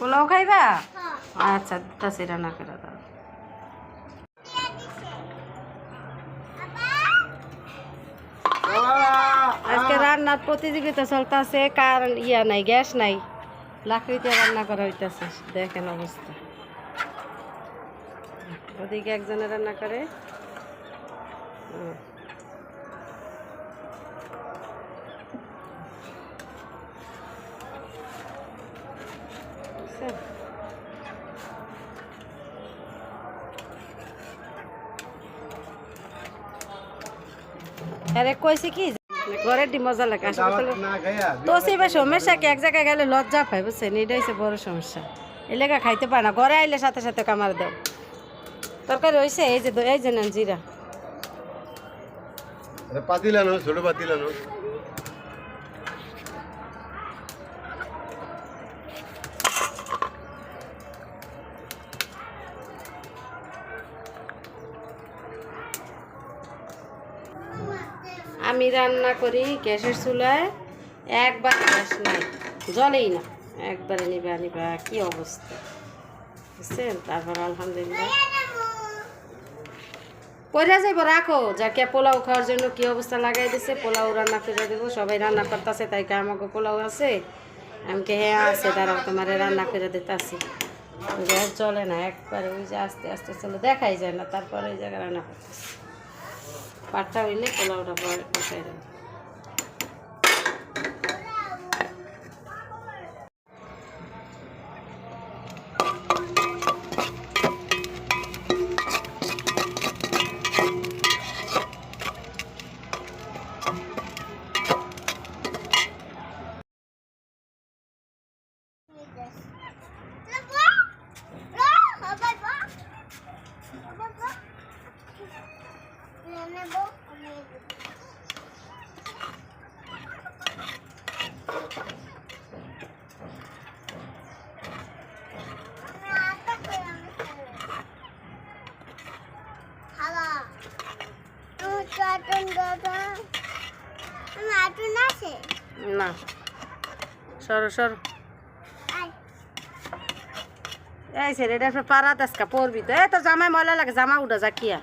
পোলাও খাইবা? আচ্ছা তাছে রান্না করে দাও। আজকে রান্নার প্রতিযোগিতা চলতেছে কার ইয়া নাই গ্যাস নাই লাকড়িতে রান্না করা হইতেছে দেখেন অবস্থা। ওদিকে একজনে রান্না করে। বুঝছেন? আরে কইছে কি ঘরের ডি মজা লাগে তো সেইবার সমস্যা কি? এক জায়গায় গেলে লজ্জা পায় বুঝছেন? এটাই হচ্ছে বড় সমস্যা। এলাকা খাইতে পারে না। ঘরে আইলে সাথে সাথে কামার দাও। তরকারি হয়েছে এই যে এই যে নেন জিরা। পাতিলানো ছোট পাতিলানো আমি রান্না করি গ্যাসের চুলায়, একবার গ্যাস নাই, জলেই না, একবারে নিবা নিবা, কি অবস্থা? বুঝছেন? তারপর আলহামদুলিল্লাহ। পয়রা যাইব, রাখো। যাকে পোলাও খাওয়ার জন্য কি অবস্থা লাগাই দিছে, পোলাও রান্না করে দেবো। সবাই রান্না করতেছে, তাই কে আমাকে পোলাও আছে। আমি কে হ্যাঁ আছে, দাঁড়াও, তোমার রান্না করে দিতে আসি গ্যাস চলে না, একবারে ওই যে আস্তে আস্তে চলে, দেখাই যায় না, তারপরে ওই জায়গায় রান্না করতেছে। పట్టా వెళ్ళి పులావ్ డబ్బా పెట్టారు Bye-bye. না। সরো সরো। এই রেডি পাড়া দেশকা পড়বি তো। এ তো জামাই ময়লা লাগে, জামা উঠা যা কিয়া